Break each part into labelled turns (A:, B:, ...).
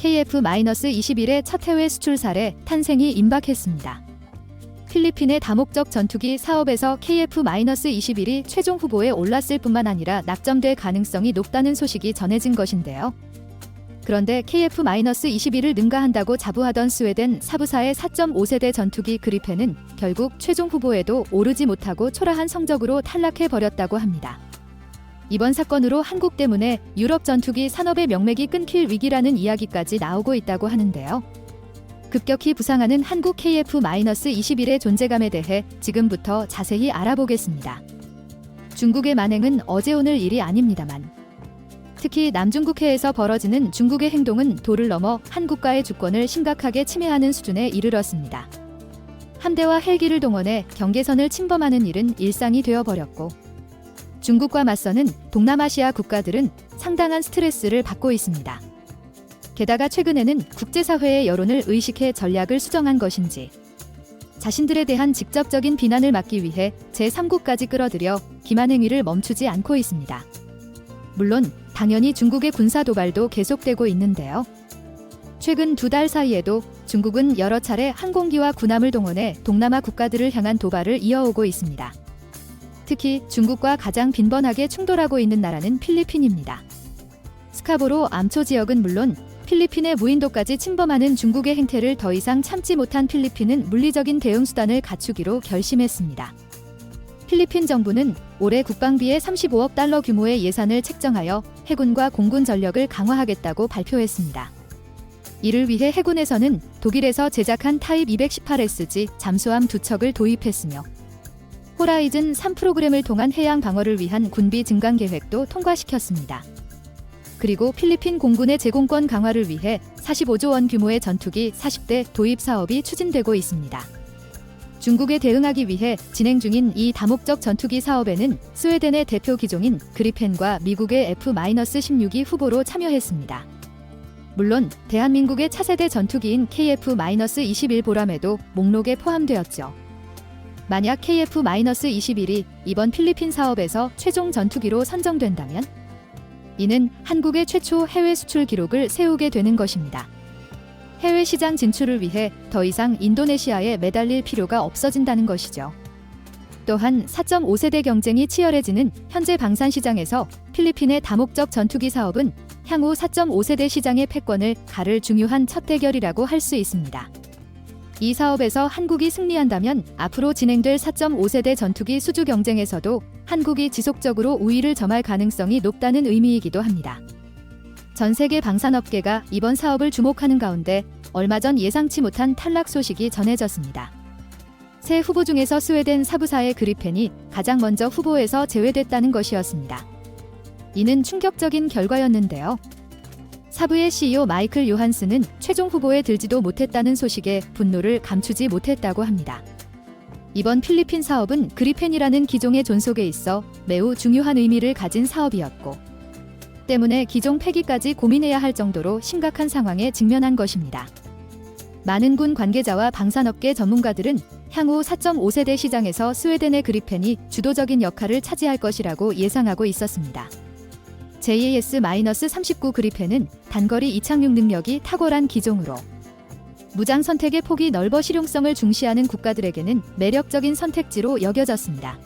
A: KF-21의 첫 해외 수출 사례 탄생이 임박했습니다. 필리핀의 다목적 전투기 사업에서 KF-21이 최종 후보에 올랐을 뿐만 아니라 낙점될 가능성이 높다는 소식이 전해진 것인데요. 그런데 KF-21을 능가한다고 자부하던 스웨덴 사부사의 4.5세대 전투기 그리펜은 결국 최종 후보에도 오르지 못하고 초라한 성적으로 탈락해 버렸다고 합니다. 이번 사건으로 한국 때문에 유럽 전투기 산업의 명맥이 끊길 위기라는 이야기까지 나오고 있다고 하는데요. 급격히 부상하는 한국 KF-21의 존재감에 대해 지금부터 자세히 알아보겠습니다. 중국의 만행은 어제 오늘 일이 아닙니다만 특히 남중국해에서 벌어지는 중국의 행동은 도를 넘어 한국과의 주권을 심각하게 침해하는 수준에 이르렀습니다. 함대와 헬기를 동원해 경계선을 침범하는 일은 일상이 되어버렸고 중국과 맞서는 동남아시아 국가들은 상당한 스트레스를 받고 있습니다. 게다가 최근에는 국제사회의 여론을 의식해 전략을 수정한 것인지 자신들에 대한 직접적인 비난을 막기 위해 제3국까지 끌어들여 기만 행위를 멈추지 않고 있습니다. 물론 당연히 중국의 군사 도발도 계속되고 있는데요. 최근 두 달 사이에도 중국은 여러 차례 항공기와 군함을 동원해 동남아 국가들을 향한 도발을 이어오고 있습니다. 특히 중국과 가장 빈번하게 충돌하고 있는 나라는 필리핀입니다. 스카보로 암초 지역은 물론 필리핀의 무인도까지 침범하는 중국의 행태를 더 이상 참지 못한 필리핀은 물리적인 대응 수단을 갖추기로 결심했습니다. 필리핀 정부는 올해 국방비에 35억 달러 규모의 예산을 책정하여 해군과 공군 전력을 강화하겠다고 발표했습니다. 이를 위해 해군에서는 독일에서 제작한 타입 218SG 잠수함 두 척을 도입했으며 호라이즌 3 프로그램을 통한 해양 방어를 위한 군비 증강 계획도 통과시켰습니다. 그리고 필리핀 공군의 제공권 강화를 위해 45조 원 규모의 전투기 40대 도입 사업이 추진되고 있습니다. 중국에 대응하기 위해 진행 중인 이 다목적 전투기 사업에는 스웨덴의 대표 기종인 그리펜과 미국의 F-16이 후보로 참여했습니다. 물론 대한민국의 차세대 전투기인 KF-21 보람에도 목록에 포함되었죠. 만약 KF-21이 이번 필리핀 사업에서 최종 전투기로 선정된다면 이는 한국의 최초 해외 수출 기록을 세우게 되는 것입니다. 해외 시장 진출을 위해 더 이상 인도네시아에 매달릴 필요가 없어진다는 것이죠. 또한 4.5세대 경쟁이 치열해지는 현재 방산 시장에서 필리핀의 다목적 전투기 사업은 향후 4.5세대 시장의 패권을 가를 중요한 첫 대결이라고 할 수 있습니다. 이 사업에서 한국이 승리한다면 앞으로 진행될 4.5세대 전투기 수주 경쟁에서도 한국이 지속적으로 우위를 점할 가능성이 높다는 의미이기도 합니다. 전 세계 방산업계가 이번 사업을 주목하는 가운데 얼마 전 예상치 못한 탈락 소식이 전해졌습니다. 새 후보 중에서 스웨덴 사부사의 그리펜이 가장 먼저 후보에서 제외됐다는 것이었습니다. 이는 충격적인 결과였는데요. 사부의 CEO 마이클 요한스는 최종 후보에 들지도 못했다는 소식에 분노를 감추지 못했다고 합니다. 이번 필리핀 사업은 그리펜이라는 기종의 존속에 있어 매우 중요한 의미를 가진 사업이었고, 때문에 기종 폐기까지 고민해야 할 정도로 심각한 상황에 직면한 것입니다. 많은 군 관계자와 방산업계 전문가들은 향후 4.5세대 시장에서 스웨덴의 그리펜이 주도적인 역할을 차지할 것이라고 예상하고 있었습니다. JAS-39 그리펜은 단거리 이착륙 능력이 탁월한 기종으로 무장 선택의 폭이 넓어 실용성을 중시하는 국가들에게는 매력적인 선택지로 여겨졌습니다.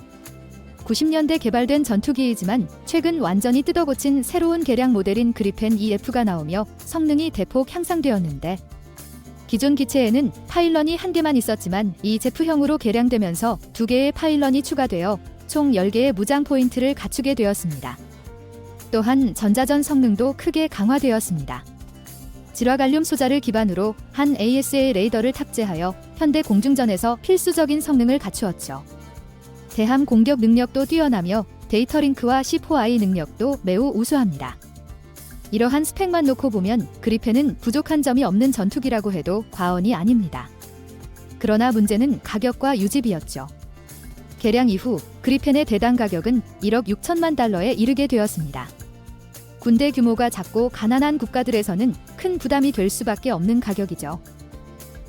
A: 90년대 개발된 전투기이지만 최근 완전히 뜯어고친 새로운 개량 모델인 그리펜 EF가 나오며 성능이 대폭 향상되었는데 기존 기체에는 파일런이 한 개만 있었지만 이 제프형으로 개량되면서 두 개의 파일런이 추가되어 총 10개의 무장 포인트를 갖추게 되었습니다. 또한 전자전 성능도 크게 강화되었습니다. 질화갈륨 소자를 기반으로 한 ASA 레이더를 탑재하여 현대 공중전에서 필수적인 성능을 갖추었죠. 대함 공격 능력도 뛰어나며 데이터 링크와 C4I 능력도 매우 우수합니다. 이러한 스펙만 놓고 보면 그리펜은 부족한 점이 없는 전투기라고 해도 과언이 아닙니다. 그러나 문제는 가격과 유지비였죠. 개량 이후 그리펜의 대당 가격은 1억 6천만 달러에 이르게 되었습니다. 군대 규모가 작고 가난한 국가들에서는 큰 부담이 될 수밖에 없는 가격이죠.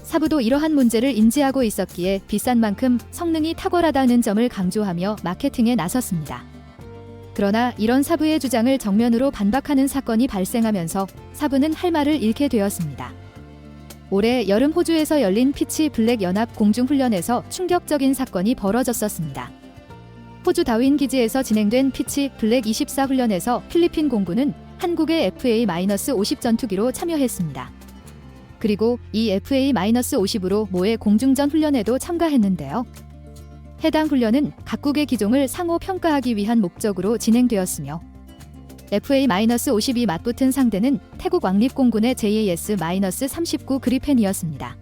A: 사부도 이러한 문제를 인지하고 있었기에 비싼 만큼 성능이 탁월하다는 점을 강조하며 마케팅에 나섰습니다. 그러나 이런 사부의 주장을 정면으로 반박하는 사건이 발생하면서 사부는 할 말을 잃게 되었습니다. 올해 여름 호주에서 열린 피치 블랙 연합 공중훈련에서 충격적인 사건이 벌어졌었습니다. 호주 다윈 기지에서 진행된 피치 블랙 24 훈련에서 필리핀 공군은 한국의 FA-50 전투기로 참여했습니다. 그리고 이 FA-50으로 모의 공중전 훈련에도 참가했는데요. 해당 훈련은 각국의 기종을 상호 평가하기 위한 목적으로 진행되었으며 FA-52 맞붙은 상대는 태국 왕립공군의 JAS-39 그리펜이었습니다.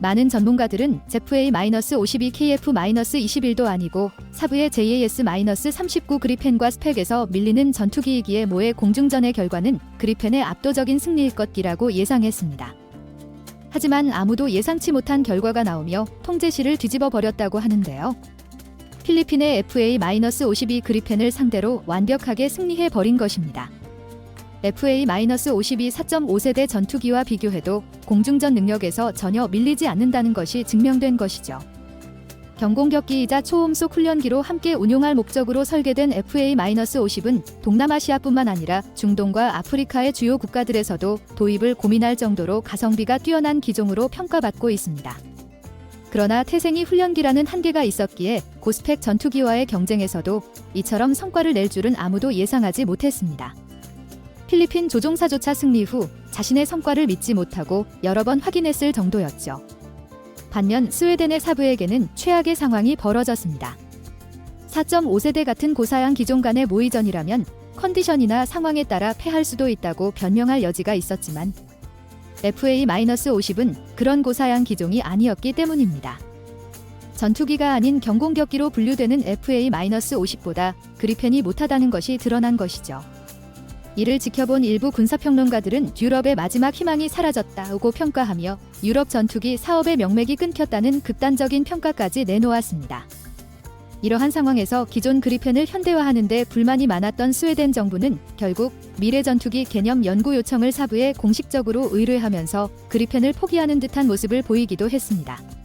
A: 많은 전문가들은 ZFA-52 KF-21도 아니고 사부의 JAS-39 그리펜과 스펙에서 밀리는 전투기이기에 모의 공중전의 결과는 그리펜의 압도적인 승리일 것이라고 예상했습니다. 하지만 아무도 예상치 못한 결과가 나오며 통제실을 뒤집어 버렸다고 하는데요. 필리핀의 FA-52 그리펜을 상대로 완벽하게 승리해 버린 것입니다. FA-52 4.5세대 전투기와 비교해도 공중전 능력에서 전혀 밀리지 않는다는 것이 증명된 것이죠. 경공격기이자 초음속 훈련기로 함께 운용할 목적으로 설계된 FA-50은 동남아시아뿐만 아니라 중동과 아프리카의 주요 국가들에서도 도입을 고민할 정도로 가성비가 뛰어난 기종으로 평가받고 있습니다. 그러나 태생이 훈련기라는 한계가 있었기에 고스펙 전투기와의 경쟁에서도 이처럼 성과를 낼 줄은 아무도 예상하지 못했습니다. 필리핀 조종사조차 승리 후 자신의 성과를 믿지 못하고 여러 번 확인했을 정도였죠. 반면 스웨덴의 사부에게는 최악의 상황이 벌어졌습니다. 4.5세대 같은 고사양 기종 간의 모의전이라면 컨디션이나 상황에 따라 패할 수도 있다고 변명할 여지가 있었지만 FA-50은 그런 고사양 기종이 아니었기 때문입니다. 전투기가 아닌 경공격기로 분류되는 FA-50보다 그리펜이 못하다는 것이 드러난 것이죠. 이를 지켜본 일부 군사평론가들은 유럽의 마지막 희망이 사라졌다고 평가하며 유럽 전투기 사업의 명맥이 끊겼다는 극단적인 평가까지 내놓았습니다. 이러한 상황에서 기존 그리펜을 현대화하는 데 불만이 많았던 스웨덴 정부는 결국 미래 전투기 개념 연구 요청을 사부에 공식적으로 의뢰하면서 그리펜을 포기하는 듯한 모습을 보이기도 했습니다.